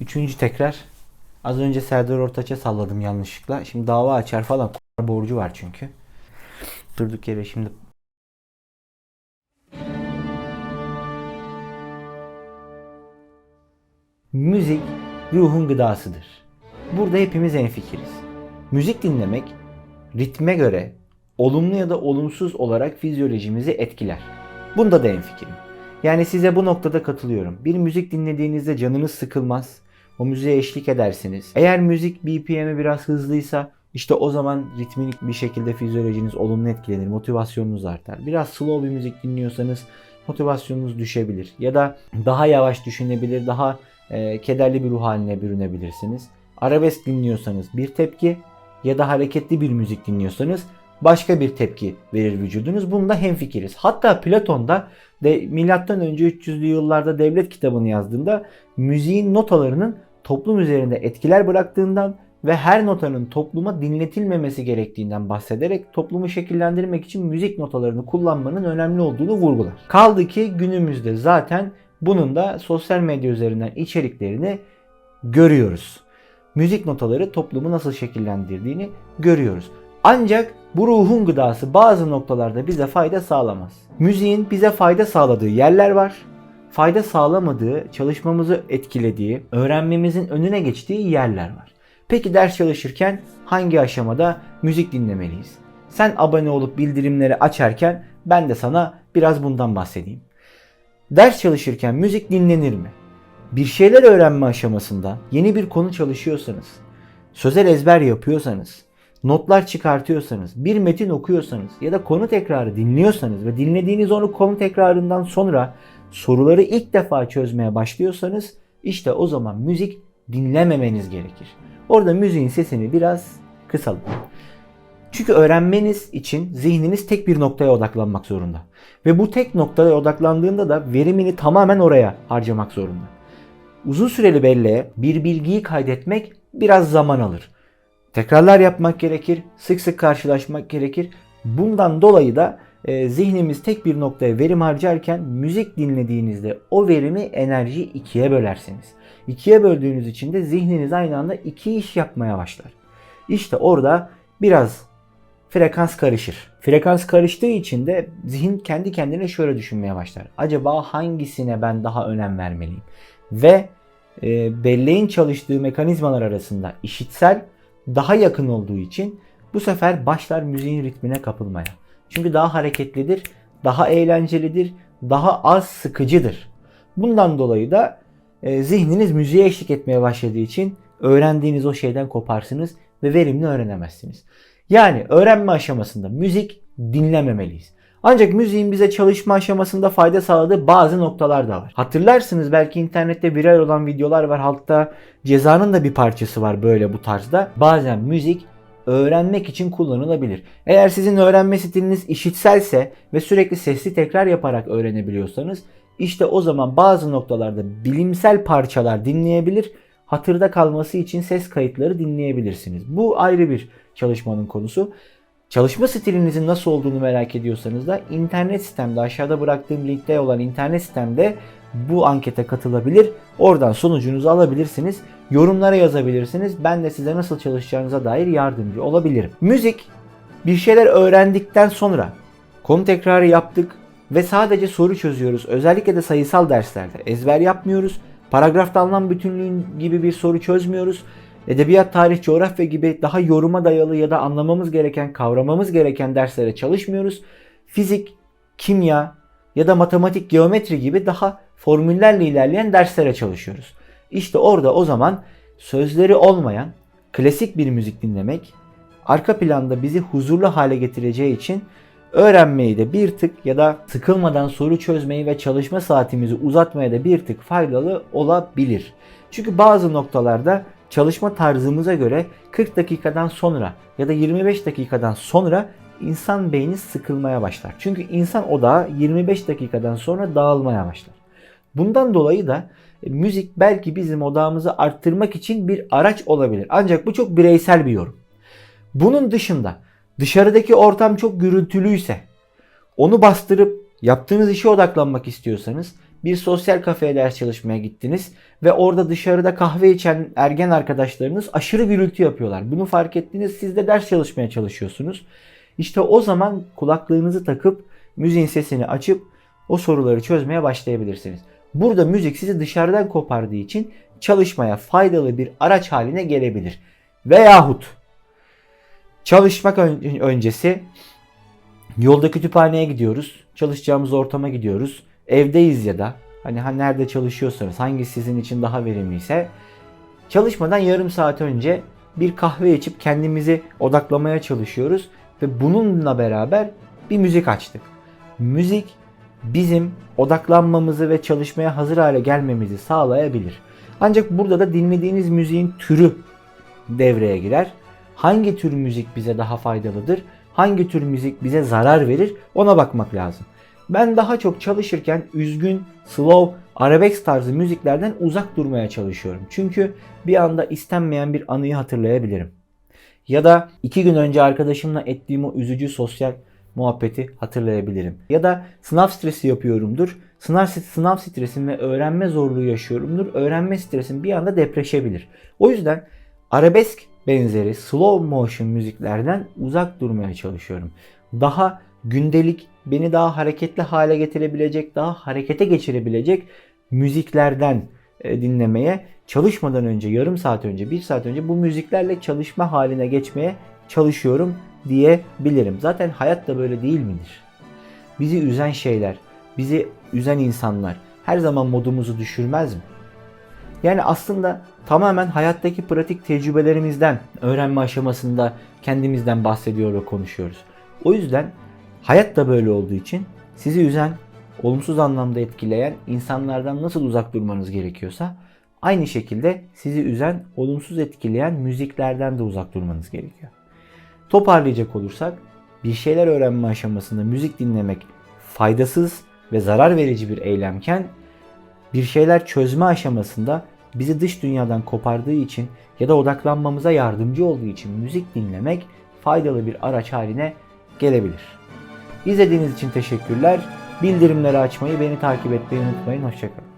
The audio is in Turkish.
Üçüncü tekrar. Az önce Serdar Ortaç'a salladım yanlışlıkla. Şimdi dava açar falan. Borcu var çünkü. Durduk yere şimdi Müzik ruhun gıdasıdır. Burada hepimiz enfikiriz. Müzik dinlemek ritme göre olumlu ya da olumsuz olarak fizyolojimizi etkiler. Bunda da enfikirim. Yani size bu noktada katılıyorum. Bir müzik dinlediğinizde canınız sıkılmaz. O müziğe eşlik edersiniz. Eğer müzik BPM'i biraz hızlıysa işte o zaman ritmik bir şekilde fizyolojiniz olumlu etkilenir. Motivasyonunuz artar. Biraz slow bir müzik dinliyorsanız motivasyonunuz düşebilir. Ya da daha yavaş düşünebilir, daha e, kederli bir ruh haline bürünebilirsiniz. Arabesk dinliyorsanız bir tepki ya da hareketli bir müzik dinliyorsanız başka bir tepki verir vücudunuz. Bunda hemfikiriz. Hatta Platon da de, milattan önce 300'lü yıllarda devlet kitabını yazdığında müziğin notalarının toplum üzerinde etkiler bıraktığından ve her notanın topluma dinletilmemesi gerektiğinden bahsederek toplumu şekillendirmek için müzik notalarını kullanmanın önemli olduğunu vurgular. Kaldı ki günümüzde zaten bunun da sosyal medya üzerinden içeriklerini görüyoruz. Müzik notaları toplumu nasıl şekillendirdiğini görüyoruz. Ancak bu ruhun gıdası bazı noktalarda bize fayda sağlamaz. Müziğin bize fayda sağladığı yerler var. Fayda sağlamadığı, çalışmamızı etkilediği, öğrenmemizin önüne geçtiği yerler var. Peki ders çalışırken hangi aşamada müzik dinlemeliyiz? Sen abone olup bildirimleri açarken ben de sana biraz bundan bahsedeyim. Ders çalışırken müzik dinlenir mi? Bir şeyler öğrenme aşamasında yeni bir konu çalışıyorsanız, sözel ezber yapıyorsanız, notlar çıkartıyorsanız, bir metin okuyorsanız ya da konu tekrarı dinliyorsanız ve dinlediğiniz onu konu tekrarından sonra soruları ilk defa çözmeye başlıyorsanız işte o zaman müzik dinlememeniz gerekir. Orada müziğin sesini biraz kısalım. Çünkü öğrenmeniz için zihniniz tek bir noktaya odaklanmak zorunda. Ve bu tek noktaya odaklandığında da verimini tamamen oraya harcamak zorunda. Uzun süreli belleğe bir bilgiyi kaydetmek biraz zaman alır. Tekrarlar yapmak gerekir, sık sık karşılaşmak gerekir. Bundan dolayı da e, zihnimiz tek bir noktaya verim harcarken müzik dinlediğinizde o verimi enerjiyi ikiye bölersiniz. İkiye böldüğünüz için de zihniniz aynı anda iki iş yapmaya başlar. İşte orada biraz frekans karışır. Frekans karıştığı için de zihin kendi kendine şöyle düşünmeye başlar. Acaba hangisine ben daha önem vermeliyim? Ve e, belleğin çalıştığı mekanizmalar arasında işitsel daha yakın olduğu için bu sefer başlar müziğin ritmine kapılmaya. Çünkü daha hareketlidir, daha eğlencelidir, daha az sıkıcıdır. Bundan dolayı da e, zihniniz müziğe eşlik etmeye başladığı için öğrendiğiniz o şeyden koparsınız ve verimli öğrenemezsiniz. Yani öğrenme aşamasında müzik dinlememeliyiz. Ancak müziğin bize çalışma aşamasında fayda sağladığı bazı noktalar da var. Hatırlarsınız belki internette viral olan videolar var. Hatta cezanın da bir parçası var böyle bu tarzda. Bazen müzik öğrenmek için kullanılabilir. Eğer sizin öğrenme stiliniz işitselse ve sürekli sesli tekrar yaparak öğrenebiliyorsanız işte o zaman bazı noktalarda bilimsel parçalar dinleyebilir, hatırda kalması için ses kayıtları dinleyebilirsiniz. Bu ayrı bir çalışmanın konusu. Çalışma stilinizin nasıl olduğunu merak ediyorsanız da internet sitemde aşağıda bıraktığım linkte olan internet sitemde bu ankete katılabilir. Oradan sonucunuzu alabilirsiniz. Yorumlara yazabilirsiniz. Ben de size nasıl çalışacağınıza dair yardımcı olabilirim. Müzik bir şeyler öğrendikten sonra konu tekrarı yaptık ve sadece soru çözüyoruz. Özellikle de sayısal derslerde ezber yapmıyoruz. Paragrafta alınan bütünlüğün gibi bir soru çözmüyoruz. Edebiyat, tarih, coğrafya gibi daha yoruma dayalı ya da anlamamız gereken, kavramamız gereken derslere çalışmıyoruz. Fizik, kimya ya da matematik, geometri gibi daha formüllerle ilerleyen derslere çalışıyoruz. İşte orada o zaman sözleri olmayan klasik bir müzik dinlemek arka planda bizi huzurlu hale getireceği için öğrenmeyi de bir tık ya da sıkılmadan soru çözmeyi ve çalışma saatimizi uzatmaya da bir tık faydalı olabilir. Çünkü bazı noktalarda çalışma tarzımıza göre 40 dakikadan sonra ya da 25 dakikadan sonra insan beyni sıkılmaya başlar. Çünkü insan odağı 25 dakikadan sonra dağılmaya başlar. Bundan dolayı da e, müzik belki bizim odağımızı arttırmak için bir araç olabilir. Ancak bu çok bireysel bir yorum. Bunun dışında dışarıdaki ortam çok gürültülüyse onu bastırıp yaptığınız işe odaklanmak istiyorsanız bir sosyal kafeye ders çalışmaya gittiniz ve orada dışarıda kahve içen ergen arkadaşlarınız aşırı gürültü yapıyorlar. Bunu fark ettiniz siz de ders çalışmaya çalışıyorsunuz. İşte o zaman kulaklığınızı takıp müziğin sesini açıp o soruları çözmeye başlayabilirsiniz. Burada müzik sizi dışarıdan kopardığı için çalışmaya faydalı bir araç haline gelebilir. Veyahut çalışmak ön- öncesi yolda kütüphaneye gidiyoruz. Çalışacağımız ortama gidiyoruz. Evdeyiz ya da hani ha nerede çalışıyorsanız hangi sizin için daha verimliyse çalışmadan yarım saat önce bir kahve içip kendimizi odaklamaya çalışıyoruz ve bununla beraber bir müzik açtık. Müzik bizim odaklanmamızı ve çalışmaya hazır hale gelmemizi sağlayabilir. Ancak burada da dinlediğiniz müziğin türü devreye girer. Hangi tür müzik bize daha faydalıdır? Hangi tür müzik bize zarar verir? Ona bakmak lazım. Ben daha çok çalışırken üzgün, slow, arabesk tarzı müziklerden uzak durmaya çalışıyorum. Çünkü bir anda istenmeyen bir anıyı hatırlayabilirim. Ya da iki gün önce arkadaşımla ettiğim o üzücü sosyal muhabbeti hatırlayabilirim. Ya da sınav stresi yapıyorumdur. Sınav, sınav stresim ve öğrenme zorluğu yaşıyorumdur. Öğrenme stresim bir anda depreşebilir. O yüzden arabesk benzeri slow motion müziklerden uzak durmaya çalışıyorum. Daha gündelik, beni daha hareketli hale getirebilecek, daha harekete geçirebilecek müziklerden e, dinlemeye çalışmadan önce, yarım saat önce, bir saat önce bu müziklerle çalışma haline geçmeye çalışıyorum diyebilirim. Zaten hayat da böyle değil midir? Bizi üzen şeyler, bizi üzen insanlar her zaman modumuzu düşürmez mi? Yani aslında tamamen hayattaki pratik tecrübelerimizden, öğrenme aşamasında kendimizden bahsediyor ve konuşuyoruz. O yüzden hayat da böyle olduğu için sizi üzen, olumsuz anlamda etkileyen insanlardan nasıl uzak durmanız gerekiyorsa aynı şekilde sizi üzen, olumsuz etkileyen müziklerden de uzak durmanız gerekiyor. Toparlayacak olursak bir şeyler öğrenme aşamasında müzik dinlemek faydasız ve zarar verici bir eylemken bir şeyler çözme aşamasında bizi dış dünyadan kopardığı için ya da odaklanmamıza yardımcı olduğu için müzik dinlemek faydalı bir araç haline gelebilir. İzlediğiniz için teşekkürler. Bildirimleri açmayı, beni takip etmeyi unutmayın. Hoşçakalın.